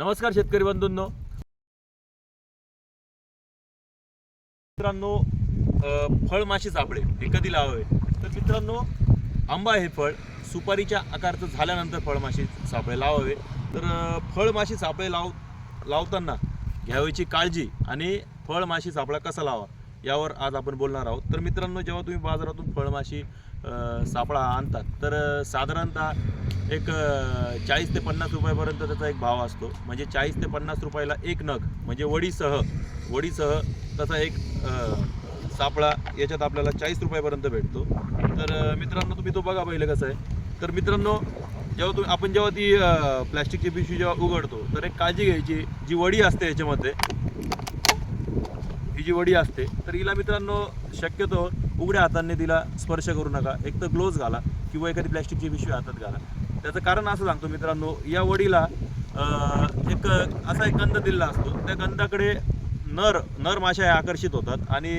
नमस्कार शेतकरी बंधूंनो. मित्रांनो फळ फळमाशी सापळे हे कधी लावावे? तर मित्रांनो आंबा हे फळ सुपारीच्या आकारचं झाल्यानंतर फळमाशी सापळे लावावे. तर फळमाशी सापळे लाव लावताना घ्यावयाची काळजी आणि फळमाशी सापळा कसा लावा यावर आज आपण बोलणार आहोत. तर मित्रांनो जेव्हा तुम्ही बाजारातून फळमाशी सापळा आणतात तर साधारणतः एक चाळीस ते पन्नास रुपयापर्यंत त्याचा एक भाव असतो. म्हणजे चाळीस ते पन्नास रुपयाला एक नग म्हणजे वडीसह वडीसह तसा एक सापळा याच्यात आपल्याला चाळीस रुपयापर्यंत भेटतो. तर मित्रांनो तुम्ही तो बघा पहिले कसं आहे. तर मित्रांनो जेव्हा तुम्ही आपण जेव्हा ती प्लॅस्टिकची पिशवी जेव्हा उघडतो तर एक काळजी घ्यायची जी वडी असते याच्यामध्ये ही जी वडी असते तर हिला मित्रांनो शक्यतो उघड्या हाताने तिला स्पर्श करू नका. एक तर ग्लोव्ज घाला किंवा एखादी प्लॅस्टिकची पिशवी हातात घाला. त्याचं कारण असं सांगतो मित्रांनो या वडीला एक असा एक गंध दिलेला असतो. त्या गंधाकडे नर नर माशा ह्या आकर्षित होतात आणि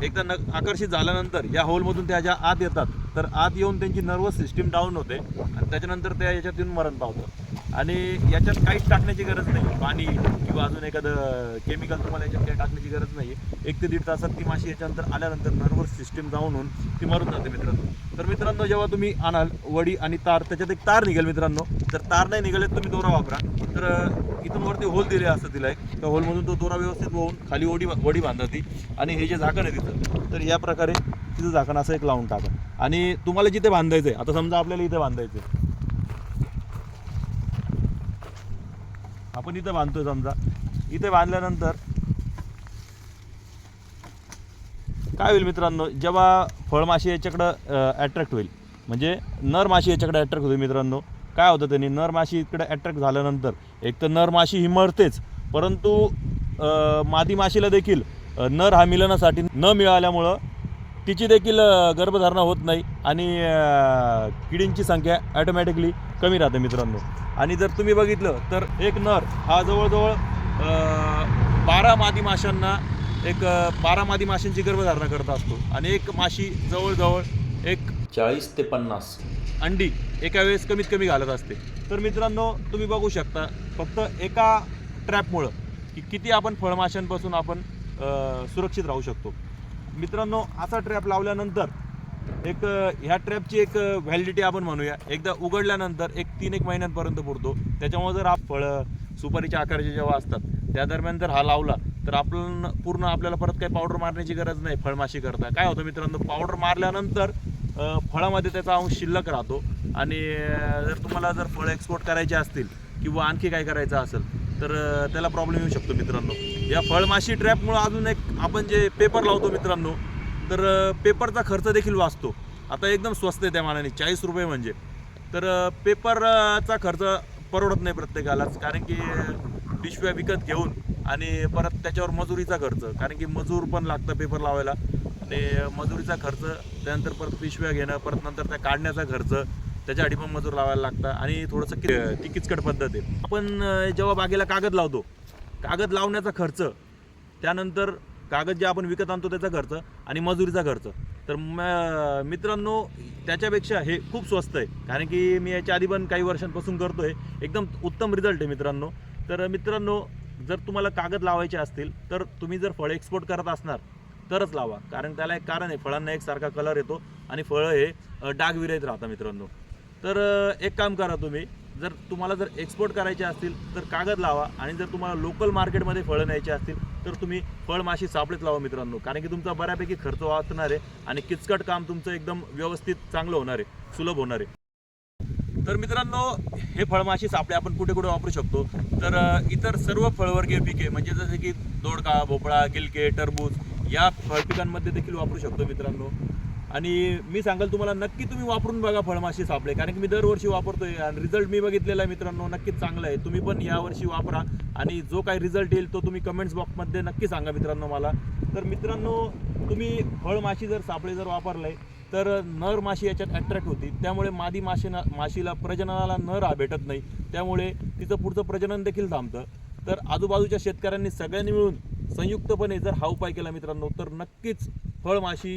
एकदा न आकर्षित झाल्यानंतर या होलमधून त्या ज्या आत येतात तर आत येऊन त्यांची नर्वस सिस्टीम डाऊन होते आणि त्याच्यानंतर त्या याच्यातून मरण पावतं. आणि याच्यात काहीच टाकण्याची गरज नाही. पाणी किंवा अजून एखादं केमिकल तुम्हाला याच्यात काही टाकण्याची गरज नाही. एक ते दीड तासात ती माशी याच्यानंतर आल्यानंतर नर्वस सिस्टीम जाऊन होऊन ती मारून जाते मित्रांनो. तर मित्रांनो जेव्हा तुम्ही आणाल वडी आणि तार त्याच्यात एक तार निघेल मित्रांनो. जर तार नाही निघाले तुम्ही दोरा वापरा. तर इथून वरती होल दिले असं तिला एक त्या होलमधून तो दोरा व्यवस्थित होऊन खाली ओडी वडी बांधा ती आणि हे जे झाकण आहे तिथं तर या प्रकारे तिथं झाकण असं एक लावून टाका. आणि तुम्हाला जिथे बांधायचं आहे आता समजा आपल्याला इथे बांधायचं आहे आपण इथं बांधतोय समजा. इथे बांधल्यानंतर काय होईल मित्रांनो? जेव्हा फळमाशी याच्याकडं ॲट्रॅक्ट होईल म्हणजे नर माशी याच्याकडे ॲट्रॅक्ट होते मित्रांनो. काय होतं त्यांनी? नर माशी इकडे ॲट्रॅक्ट झाल्यानंतर एक तर नर माशी ही मरतेच परंतु मादी माशीला देखील नर हा मिलनासाठी न मिळाल्यामुळं तिची देखील गर्भधारणा होत नाही आणि किडींची संख्या ॲटोमॅटिकली कमी राहते मित्रांनो. आणि जर तुम्ही बघितलं तर एक नर हा जवळजवळ बारा मादी माशांना एक बारा मादी माशांची गर्भधारणा करत असतो. आणि एक माशी जवळजवळ एक चाळीस ते पन्नास. अंडी एका वेळेस कमीत कमी घालत असते. तर मित्रांनो तुम्ही बघू शकता फक्त एका ट्रॅपमुळं की किती आपण फळमाशांपासून आपण सुरक्षित राहू शकतो. मित्रांनो असा ट्रॅप लावल्यानंतर एक ह्या ट्रॅपची एक व्हॅलिडिटी आपण म्हणूया. एकदा उघडल्यानंतर एक तीन एक महिन्यांपर्यंत पुरतो. त्याच्यामुळे जर आप फळं सुपारीच्या आकाराचे जेव्हा असतात त्या दरम्यान जर हा लावला तर आपण पूर्ण आपल्याला परत काही पावडर मारण्याची गरज नाही फळमाशी करता. काय होतं मित्रांनो पावडर मारल्यानंतर फळामध्ये त्याचा अंश शिल्लक राहतो. आणि जर तुम्हाला जर फळं एक्सपोर्ट करायचे असतील किंवा आणखी काय करायचं असेल तर त्याला प्रॉब्लेम येऊ शकतो मित्रांनो. या फळमाशी ट्रॅपमुळं अजून एक आपण जे पेपर लावतो मित्रांनो तर पेपरचा खर्च देखील वाचतो. आता एकदम स्वस्त आहे त्या मानाने चाळीस रुपये म्हणजे. तर पेपरचा खर्च परवडत नाही प्रत्येकालाच कारण की पिशव्या विकत घेऊन आणि परत त्याच्यावर मजुरीचा खर्च कारण की मजूर पण लागतं पेपर लावायला. आणि मजुरीचा खर्च त्यानंतर परत पिशव्या घेणं परत नंतर त्या काढण्याचा खर्च त्याच्यासाठी पण मजूर लावायला लागतं आणि थोडंसं कि ती किचकट पद्धत आहे. आपण जेव्हा बागेला कागद लावतो कागद लावण्याचा खर्च त्यानंतर कागद जे आपण विकत आणतो त्याचा खर्च आणि मजुरीचा खर्च. तर म- मित्रांनो त्याच्यापेक्षा हे खूप स्वस्त आहे. कारण की मी याच्या आधी पण काही वर्षांपासून करतो आहे एकदम उत्तम रिझल्ट आहे मित्रांनो. तर मित्रांनो जर तुम्हाला कागद लावायचे असतील तर तुम्ही जर फळ एक्सपोर्ट करत असणार तरच लावा. कारण त्याला एक कारण आहे फळांना एक सारखा कलर येतो आणि फळं हे डाग विरहित राहतात मित्रांनो. तर एक काम करा तुम्ही. जर तुम्हाला जर एक्सपोर्ट करायचे असतील तर कागद लावा आणि जर तुम्हाला लोकल मार्केटमध्ये फळं न्यायची असतील तर तुम्ही फळमाशी सापळीत लावा मित्रांनो. कारण की तुमचा बऱ्यापैकी खर्च वाचणार आहे आणि किचकट काम तुमचं एकदम व्यवस्थित चांगलं होणार आहे सुलभ होणार आहे. तर मित्रांनो हे फळमाशी सापळे आपण कुठे कुठे वापरू शकतो? तर इतर सर्व फळवर्गीय पिके म्हणजे जसे की दोडका भोपळा गिलके टरबूज या फळपिकांमध्ये देखील वापरू शकतो मित्रांनो. आणि मी सांगाल तुम्हाला नक्की तुम्ही वापरून बघा फळमाशी सापळे कारण की मी दरवर्षी वापरतोय आणि रिझल्ट मी बघितलेला आहे मित्रांनो नक्कीच चांगला आहे. तुम्ही पण यावर्षी वापरा आणि जो काही रिझल्ट येईल तो तुम्ही कमेंट्स बॉक्समध्ये नक्की सांगा मित्रांनो मला. तर मित्रांनो तुम्ही फळमाशी जर सापळे जर वापरले तर नर माशी याच्यात अट्रॅक्ट होती. त्यामुळे मादी माशीना माशीला प्रजननाला नर हा भेटत नाही. त्यामुळे तिचं पुढचं प्रजनन देखील थांबतं. तर आजूबाजूच्या शेतकऱ्यांनी सगळ्यांनी मिळून संयुक्तपणे जर हा उपाय केला मित्रांनो तर नक्कीच फळमाशी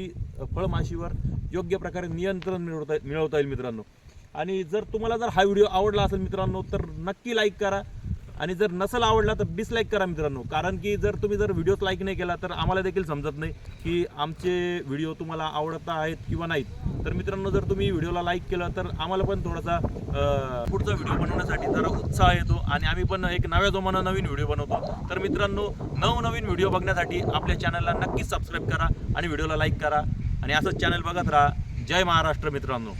फळमाशीवर योग्य प्रकारे नियंत्रण मिळवता मिळवता येईल मित्रांनो. आणि जर तुम्हाला जर हा व्हिडिओ आवडला असेल मित्रांनो तर नक्की लाईक करा. आणि जर नसेल आवडला तर डिसलाईक करा मित्रांनो. कारण की जर तुम्ही जर व्हिडिओ लाईक नाही केला तर आम्हाला देखील समजत नाही की आमचे व्हिडिओ तुम्हाला आवडत आहेत किंवा नाहीत. तर मित्रांनो जर तुम्ही व्हिडिओला लाईक केलं तर आम्हाला पण थोडासा पुढचा व्हिडिओ बनवण्यासाठी जरा उत्साह येतो आणि आम्ही पण एक नव्या जोमानं नवीन व्हिडिओ बनवतो. तर मित्रांनो नवनवीन व्हिडिओ बघण्यासाठी आपल्या चॅनलला नक्कीच सबस्क्राईब करा आणि व्हिडिओला लाईक करा. आणि असंच चॅनल बघत राहा. जय महाराष्ट्र मित्रांनो.